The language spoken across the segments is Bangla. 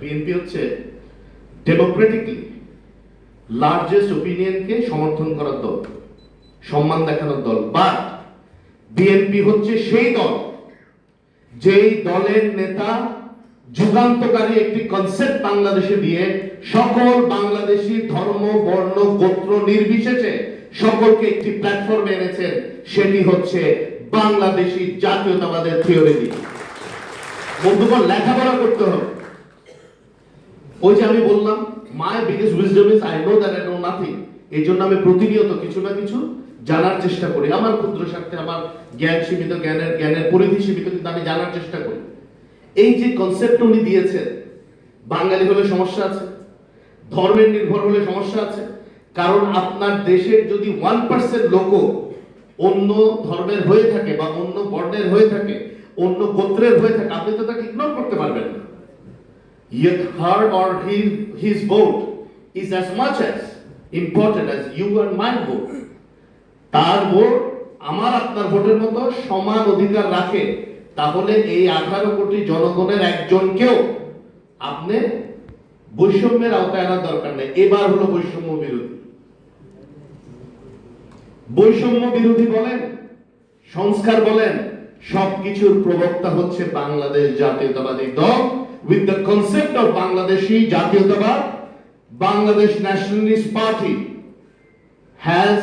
বিএনপি হচ্ছে ডেমোক্রেটিকলি লার্জেস্ট ওপিনিয়নকে সমর্থন করার দল, সম্মান দেখানোর দল। বাট বিএনপি হচ্ছে সেই দল, যেই দলের নেতা যুগান্তকারী একটি কনসেপ্ট বাংলাদেশে দিয়ে সকল বাংলাদেশি ধর্ম, বর্ণ, গোত্র নির্বিশেষে সকলকে একটি প্ল্যাটফর্মে এনেছেন, সেটি হচ্ছে বাংলাদেশি জাতীয়তাবাদের থিওরি বন্ধুগণ, লেখাপড়া করতে হবে। ওই যে আমি বললাম my biggest wisdom is I know that I know nothing এই জন্য আমি প্রতিনিয়ত কিছু না কিছু জানার চেষ্টা করি। আমার ক্ষুদ্র স্বার্থে, আমার জ্ঞান সীমিত, জ্ঞানের জ্ঞানের পরিধি সীমিত, কিন্তু আমি জানার চেষ্টা করি। এই যে কনসেপ্ট উনি দিয়েছেন, বাঙালি হলে সমস্যা আছে, ধর্মের নির্ভর হলে সমস্যা আছে, কারণ আপনার দেশের যদি ওয়ান পার্সেন্ট লোক অন্য ধর্মের হয়ে থাকে বা অন্য বর্ণের হয়ে থাকে, অন্য গোত্রের হয়ে থাকে, আপনি তো তাকে ইগনোর করতে পারবেন না। Yet her or his, his vote is as much as important as you and my vote. তার ভোট আমার আপনার ভোটের মতো সমান অধিকার রাখে। তাহলে এই আঠারো কোটি জনগণের একজনকেও আপনি বৈষম্যের আওতায় আনার দরকার নেই। এবার হলো বৈষম্য বিরোধী। বৈষম্য বিরোধী বলেন সংস্কার বলেন সবকিছুর প্রবক্তা হচ্ছে বাংলাদেশ জাতীয়তাবাদী দল। With the concept of Bangladeshi জাতীয়তাবাদ Bangladesh nationalist party has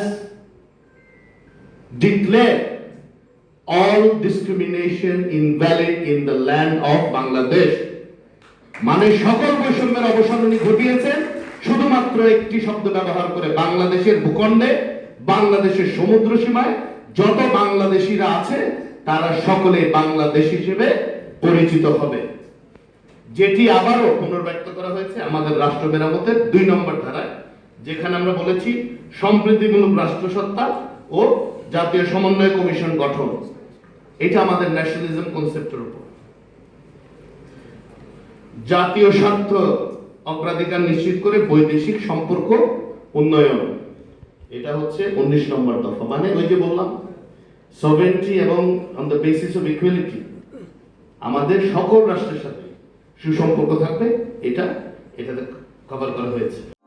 declared all discrimination invalid in the land of Bangladesh. মানে সকল বৈষম্যের অবসান উনি ঘটিয়েছেন শুধুমাত্র একটি শব্দ ব্যবহার করে বাংলাদেশের ভূখণ্ডে, বাংলাদেশের সমুদ্র সীমায়। যত বাংলাদেশিরা আছে, তারা সকলে বাংলাদেশ হিসেবে পরিচিত হবে। যেটি আবারও পুনর্ব্যক্ত করা হয়েছে আমাদের রাষ্ট্র মেরামতের দুই নম্বর ধারায়, যেখানে আমরা বলেছি সম্প্রীতিমূলক রাষ্ট্রসত্তা ও জাতীয় সমন্বয় কমিশন গঠন। এটা আমাদের ন্যাশনালিজম কনসেপ্টের উপর। জাতীয় স্বার্থ অগ্রাধিকার নিশ্চিত করে বৈদেশিক সম্পর্ক উন্নয়ন। এটা হচ্ছে উনিশ নম্বর দফা। মানে ওই যে বললাম সভেন্টি এবং on the basis of equality আমাদের সকল রাষ্ট্রের সাথে সুসম্পর্ক থাকবে এটা এটাতে কভার করা হয়েছে।